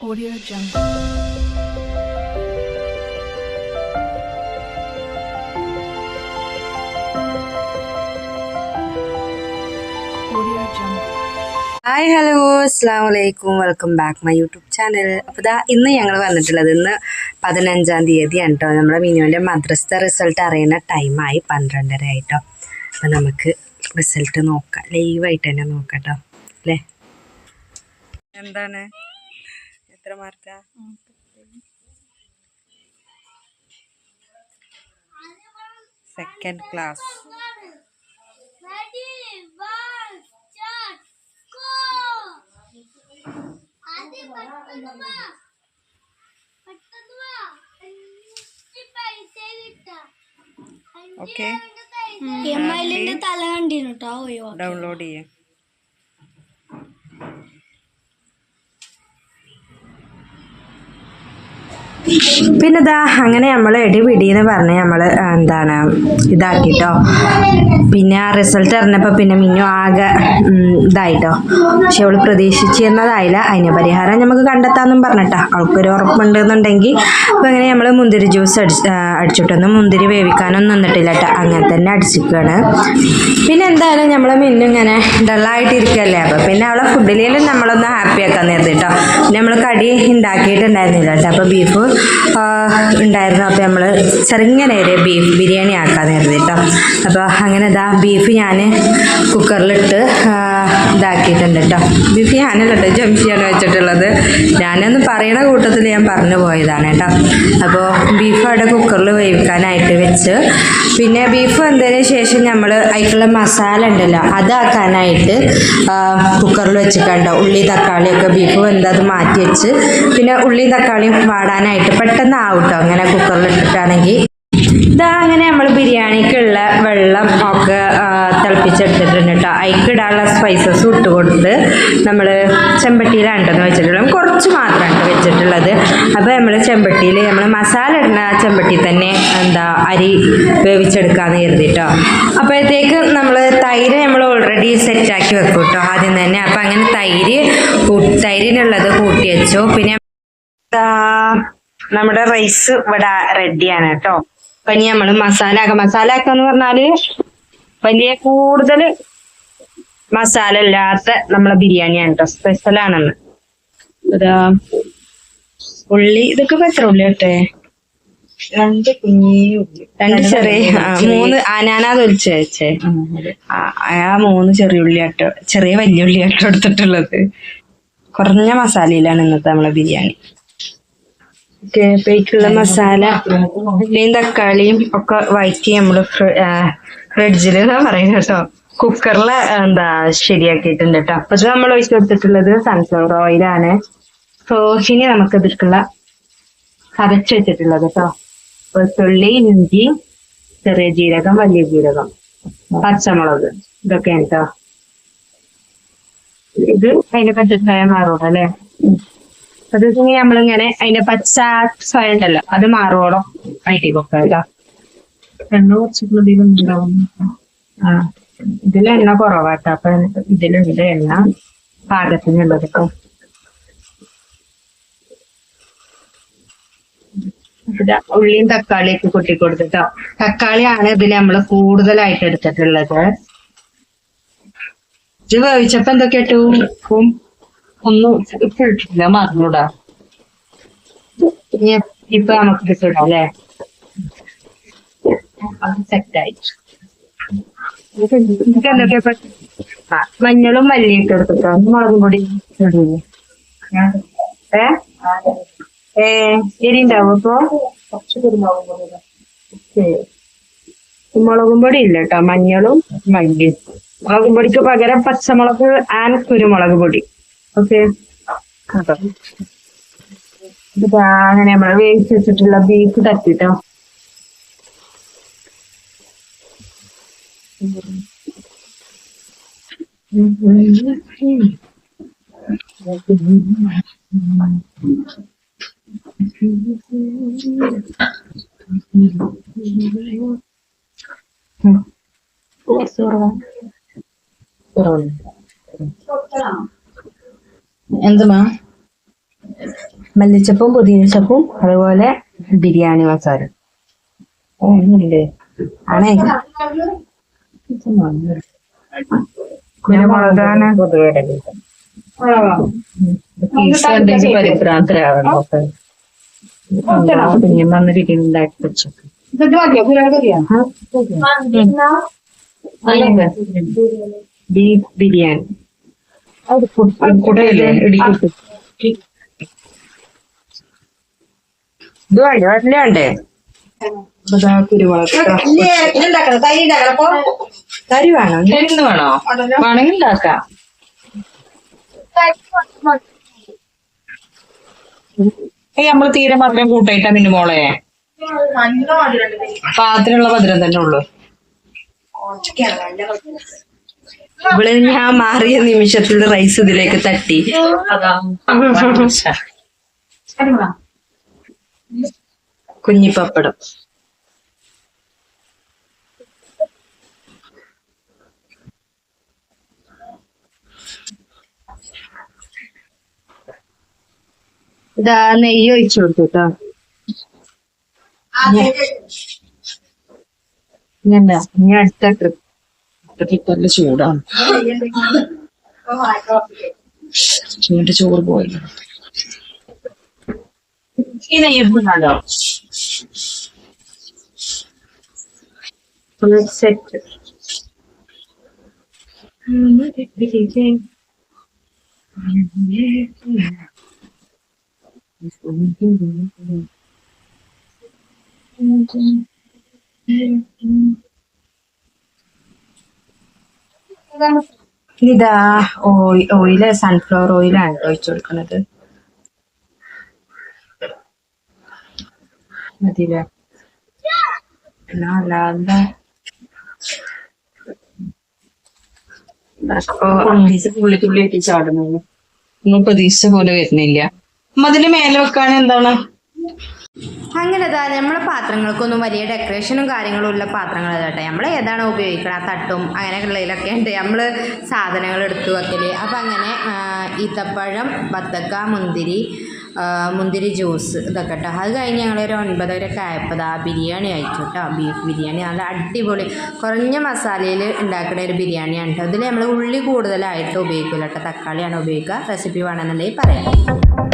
Audio Jungle. Audio Jungle. Hi hello അസ്സാം വലൈക്കും welcome back my YouTube channel അപ്പോൾ ഇതാ ഇന്ന് ഞങ്ങൾ വന്നിട്ടുള്ളത് ഇന്ന് പതിനഞ്ചാം തീയതിയാണ് കേട്ടോ നമ്മുടെ മിനുവിന്റെ മദ്രസത്തെ റിസൾട്ട് അറിയുന്ന ടൈമായി പന്ത്രണ്ടര ആയിട്ടോ. അപ്പോൾ നമുക്ക് റിസൾട്ട് നോക്കാം. ലൈവായിട്ട് തന്നെ നോക്കാം കേട്ടോ അല്ലേ? എന്താണ്? എത്ര മാർക്കാ second class Ready, one, start, download ആദ്യം പെട്ടെന്ന് വാ. പെട്ടെന്ന് വാ. അഞ്ച് പൈസ കിട്ടാ. അഞ്ച് ഓക്കെ രണ്ട് പൈസ. എമ്മയിലിന്റെ തല കണ്ടിരുന്നു കേട്ടോ ഒഴിവാ ഡൗൺലോഡ് ചെയ്യാം പിന്നെ ഇതാ അങ്ങനെ നമ്മൾ എടിപിടി എന്ന് പറഞ്ഞ് നമ്മൾ എന്താണ് ഇതാക്കിട്ടോ. പിന്നെ ആ റിസൾട്ട് അറിഞ്ഞപ്പോൾ പിന്നെ മിന്നു ആകെ ഇതായിട്ടോ. പക്ഷെ അവൾ പ്രതീക്ഷിച്ചിരുന്നതായില്ല അതിന് പരിഹാരം നമുക്ക് കണ്ടെത്താമെന്നും പറഞ്ഞിട്ടാ. അവൾക്കൊരു ഉറപ്പുണ്ടെന്നുണ്ടെങ്കിൽ അപ്പോൾ അങ്ങനെ നമ്മൾ മുന്തിരി ജ്യൂസ് അടിച്ച് അടിച്ചിട്ടൊന്നും മുന്തിരി വേവിക്കാനൊന്നും നിന്നിട്ടില്ല കേട്ടോ അങ്ങനെ തന്നെ അടിച്ചിരിക്കുകയാണ് പിന്നെ എന്തായാലും നമ്മളെ മിന്നു ഇങ്ങനെ ഡള്ളായിട്ടിരിക്കുകയല്ലേ അപ്പോൾ പിന്നെ അവളെ ഫുഡിലേലും നമ്മളൊന്ന് ഹാപ്പി ആക്കാൻ നേരത്തെ കേട്ടോ പിന്നെ നമ്മൾ കടി ഉണ്ടാക്കിയിട്ടുണ്ടായിരുന്നില്ല കേട്ടോ. അപ്പോൾ ബീഫ് ഉണ്ടായിരുന്നു. അപ്പോൾ നമ്മൾ ചെറുങ്ങനെ ഒരു ബീഫ് ബിരിയാണി ആക്കാൻ നേരത്തെ കേട്ടോ. അപ്പോൾ അങ്ങനെ ഇതാ ബീഫ് ഞാൻ കുക്കറിലിട്ട് ഇതാക്കിയിട്ടുണ്ട് കേട്ടോ. ബീഫ് ഞാനല്ല കേട്ടോ ജംഷിയാണ് വെച്ചിട്ടുള്ളത്. ഞാനൊന്ന് പറയണ കൂട്ടത്തിൽ ഞാൻ പറഞ്ഞു പോയതാണ് കേട്ടോ. അപ്പോൾ ബീഫ് അവിടെ കുക്കറിൽ വേവിക്കാനായിട്ട് വെച്ച് പിന്നെ ബീഫ് വന്നതിന് ശേഷം നമ്മൾ അതിലുള്ള മസാല ഉണ്ടല്ലോ അതാക്കാനായിട്ട് കുക്കറിൽ വെച്ചിട്ടുണ്ടോ. ഉള്ളി തക്കാളിയൊക്കെ ബീഫ് വെന്തത് വെച്ച് പിന്നെ ഉള്ളിയും തക്കാളിയും വാടാനായിട്ട് പെട്ടെന്ന് ആവട്ടോ. അങ്ങനെ കുക്കറിൽ ഇട്ടിട്ടാണെങ്കിൽ ഇതാ അങ്ങനെ നമ്മൾ ബിരിയാണിക്കുള്ള വെള്ളം ഒക്കെ തിളപ്പിച്ചെടുത്തിട്ടുണ്ട് കേട്ടോ. അതിക്കിടാനുള്ള സ്പൈസസ് ഇട്ട് കൊടുത്ത് നമ്മൾ ചെമ്പട്ടിയിലാണ്ടെന്ന് വെച്ചിട്ടുള്ളത്. കുറച്ച് മാത്രമാണ് വെച്ചിട്ടുള്ളത്. അപ്പോൾ നമ്മൾ ചെമ്പട്ടിയിൽ നമ്മൾ മസാല ഇടുന്ന ആ ചെമ്പട്ടി തന്നെ എന്താ അരി വേവിച്ചെടുക്കാമെന്ന് കരുതിട്ടോ. അപ്പോഴത്തേക്ക് നമ്മൾ തൈര് നമ്മൾ ഓൾറെഡി സെറ്റാക്കി വെക്കും കേട്ടോ ആദ്യം തന്നെ. അപ്പോൾ അങ്ങനെ തൈര് തൈരിനുള്ളത് കൂട്ടി വെച്ചു. പിന്നെ നമ്മുടെ റൈസ് ഇവിടെ റെഡിയാണ് കേട്ടോ അപ്പം ഇനി നമ്മൾ മസാല ആക്കാം. മസാല ആക്കാന്ന് പറഞ്ഞാൽ വലിയ കൂടുതൽ മസാല ഇല്ലാത്ത നമ്മളെ ബിരിയാണിയാണ് കേട്ടോ സ്പെഷ്യൽ ആണെന്ന്. ഇതാ ഉള്ളി. ഇതൊക്കെ എത്ര ഉള്ളി കേട്ടെ രണ്ട് കുഞ്ഞി രണ്ട് ചെറിയ മൂന്ന് അനാനാ തൊലിച്ച് വെച്ചേ. ആ മൂന്ന് ചെറിയ ഉള്ളി ആട്ടോ ചെറിയ വലിയ ഉള്ളി ആട്ടോ എടുത്തിട്ടുള്ളത്. കുറഞ്ഞ മസാലയിലാണ് ഇന്നത്തെ നമ്മളെ ബിരിയാണി. പേക്കുള്ള മസാല ഉള്ളിയും തക്കാളിയും ഒക്കെ വഴറ്റി നമ്മൾ ഫ്രിഡ്ജിൽ പറയുന്നത് കേട്ടോ കുക്കറിൽ എന്താ ശരിയാക്കിയിട്ടുണ്ട് കേട്ടോ. അപ്പൊ നമ്മൾ ഒഴിച്ചു കൊടുത്തിട്ടുള്ളത് സൺഫ്ലവർ ഓയിലാണ് സോ ഇനി നമുക്ക് ഇതിലേക്കുള്ള അരച്ചു വെച്ചിട്ടുള്ളത് കേട്ടോ. വെളുത്തുള്ളി ഇഞ്ചി ചെറിയ ജീരകം വലിയ ജീരകം പച്ചമുളക് ഇതൊക്കെ കേട്ടോ. ഇത് അതിന്റെ പച്ചച്ചായ മാറും അല്ലെ? അത് ഇനി നമ്മളിങ്ങനെ അതിന്റെ പച്ച സ്വയം ഉണ്ടല്ലോ അത് മാറുവോളം വഴറ്റി കൊടുക്കാം കേട്ടോ. എണ്ണ കുറച്ചിട്ടുള്ള ഉണ്ടാവും ആ. ഇതിൽ എണ്ണ കുറവാട്ടോ. അപ്പൊ ഇതിലുണ്ട് എണ്ണ പാകത്തിനുള്ളത് ഇതാ ഉള്ളിയും തക്കാളിയൊക്കെ കൊട്ടി കൊടുത്തിട്ടോ തക്കാളിയാണ് ഇതിൽ നമ്മൾ കൂടുതലായിട്ട് എടുത്തിട്ടുള്ളത്. ഇത് വേവിച്ചപ്പോ എന്തൊക്കെ ഇട്ടു? ഉപ്പും ഒന്നും ഇപ്പൊ ഇട്ടിട്ടില്ല മറന്നൂടാ. ഇപ്പൊ നമുക്ക് ഇട്ടിട്ടുണ്ടല്ലേ ഇടാം അല്ലേ? അത് മഞ്ഞളും മല്ലിയും ഇട്ട് എടുത്തിട്ടോ മുളകും പൊടി ഏ ഏ എരി ഉണ്ടാവും അപ്പൊ. മുളകും പൊടി ഇല്ല കേട്ടോ മഞ്ഞളും മല്ലിയും മുളകും പൊടിക്ക് പകരം പച്ചമുളക് ആൻഡ് കുരുമുളക് പൊടി ഓക്കെ അങ്ങനെ നമ്മൾ വേവിച്ച് വെച്ചിട്ടുള്ള ബീഫ് തട്ടിട്ടോ എന്തുമാ? മല്ലിച്ചപ്പും പുതിനച്ചപ്പും അതുപോലെ ബിരിയാണി മസാല. ഇല്ലേ. ആണേ. കുരുമുളകാണ് ഉണ്ടെങ്കിൽ പരിഭ്രാന്തരാവണം പിന്നെ വന്നിരിക്കും ഉണ്ടാക്കി വെച്ചു ബീഫ് ബിരിയാണി ഇത് വേണ്ട വല്ല തരി വേണോ? വേണോ? വേണമെങ്കിൽ ഉണ്ടാക്കാം ഏയ് നമ്മൾ തീരെ മധുരം കൂട്ടായിട്ടാ പിന്നെ മോളെ. പാത്രമുള്ള മധുരം തന്നെ ഉള്ളു. ഇവിടെ ഞാൻ മാറിയ നിമിഷത്തിൽ റൈസ് ഇതിലേക്ക് തട്ടി. കുഞ്ഞിപ്പപ്പടം. ഇതാ നെയ്യ് ഒഴിച്ചു കൊടുത്തു കേട്ടോ ഇനി അടുത്ത ട്രിപ്പ് നല്ല ചൂടാണ്. ചൂട് ചോറ് പോയില്ല. ഈ നെയ്യപ്പുണ്ടോ സെറ്റ് ഇതാ ഓയിൽ ഓയിൽ സൺഫ്ലവർ ഓയിലാണ് ഒഴിച്ചു കൊടുക്കുന്നത് മതിയില്ലേ? പിന്നെ അല്ലാതെ തുള്ളി തുള്ളി ആയിട്ട് ചാടുന്നു ഒന്നും പ്രതീക്ഷിച്ച പോലെ വരുന്നില്ല. അതിന് മേലെ വെക്കാൻ എന്താണ്? അങ്ങനെ അതാ നമ്മളെ പാത്രങ്ങൾക്കൊന്നും വലിയ ഡെക്കറേഷനും കാര്യങ്ങളും ഉള്ള പാത്രങ്ങൾ കേട്ടെ. നമ്മൾ ഏതാണ് ഉപയോഗിക്കണം? ആ തട്ടും അങ്ങനെയുള്ളതിലൊക്കെ ഉണ്ട്. നമ്മൾ സാധനങ്ങൾ എടുത്തു വെക്കൽ. അപ്പം അങ്ങനെ ഈത്തപ്പഴം ബത്തക്ക മുന്തിരി മുന്തിരി ജ്യൂസ് ഇതൊക്കെ കേട്ടോ അത് കഴിഞ്ഞ് ഞങ്ങളൊരു ഒൻപതരൊക്കെ ആയപ്പോൾ ആ ബിരിയാണി അയച്ചു കേട്ടോ ബീഫ് ബിരിയാണി. നല്ല അടിപൊളി. കുറഞ്ഞ മസാലയിൽ ഉണ്ടാക്കുന്ന ഒരു ബിരിയാണിയാണ് കേട്ടോ ഇതിൽ നമ്മൾ ഉള്ളി കൂടുതലായിട്ട് ഉപയോഗിക്കില്ല കേട്ടോ തക്കാളിയാണ് ഉപയോഗിക്കുക. റെസിപ്പി വേണമെന്നുണ്ടെങ്കിൽ പറയാം.